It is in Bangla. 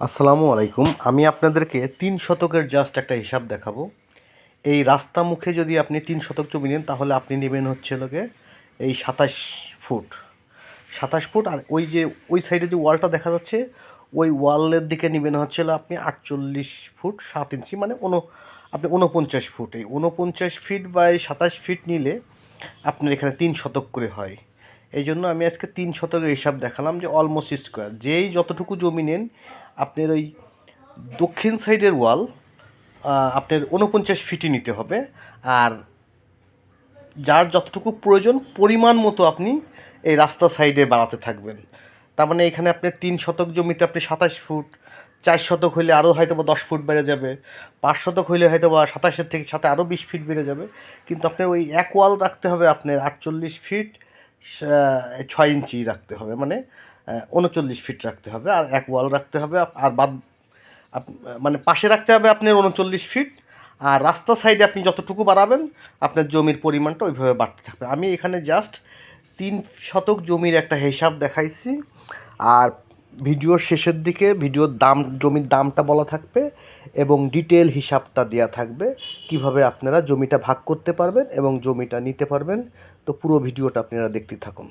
আসসালামু আলাইকুম। আমি আপনাদেরকে তিন শতকের জাস্ট একটা হিসাব দেখাবো। এই রাস্তা মুখে যদি আপনি তিন শতক জমি নেন, তাহলে আপনি নেবেন হচ্ছে লোকে এই সাতাশ ফুট। সাতাশ ফুট আর ওই যে, ওই সাইডে যে ওয়ালটা দেখা যাচ্ছে, ওই ওয়ালের দিকে নেবেন হচ্ছে আপনি আটচল্লিশ ফুট সাত ইঞ্চি মানে উনো, আপনি উনপঞ্চাশ ফুট। এই উনপঞ্চাশ ফিট বা এই সাতাশ ফিট নিলে আপনার এখানে তিন শতক করে হয়। এই জন্য আমি আজকে তিন শতকের হিসাব দেখালাম যে অলমোস্ট স্কোয়ার যেই যতটুকু জমি নেন আপনার ওই দক্ষিণ সাইডের ওয়াল আপনার উনপঞ্চাশ ফিটই নিতে হবে। আর যার যতটুকু প্রয়োজন, পরিমাণ মতো আপনি এই রাস্তা সাইডে বাড়াতে থাকবেন। তার মানে এখানে আপনার তিন শতক জমিতে আপনি সাতাশ ফুট, চার শতক হইলে আরও হয়তো বা দশ ফুট বেড়ে যাবে, পাঁচ শতক হইলে হয়তো বা সাতাশের থেকে সাথে আরও বিশ ফিট বেড়ে যাবে। কিন্তু আপনার ওই এক ওয়াল রাখতে হবে, আপনার আটচল্লিশ ফিট ছয় ইঞ্চি রাখতে হবে। মানে উনচল্লিশ ফিট রাখতে হবে, আর এক ওয়াল রাখতে হবে আর বাদ মানে পাশে রাখতে হবে আপনার উনচল্লিশ ফিট আর রাস্তা সাইডে আপনি যতটুকু বাড়াবেন, আপনার জমির পরিমাণটা ওইভাবে বাড়তে থাকবে। আমি এখানে জাস্ট তিন শতক জমির একটা হিসাব দেখাইছি, আর ভিডিওর শেষের দিকে ভিডিওর দাম, জমির দামটা বলা থাকবে, এবং ডিটেল হিসাবটা দেওয়া থাকবে, কীভাবে আপনারা জমিটা ভাগ করতে পারবেন এবং জমিটা নিতে পারবেন। তো পুরো ভিডিওটা আপনারা দেখতে থাকুন।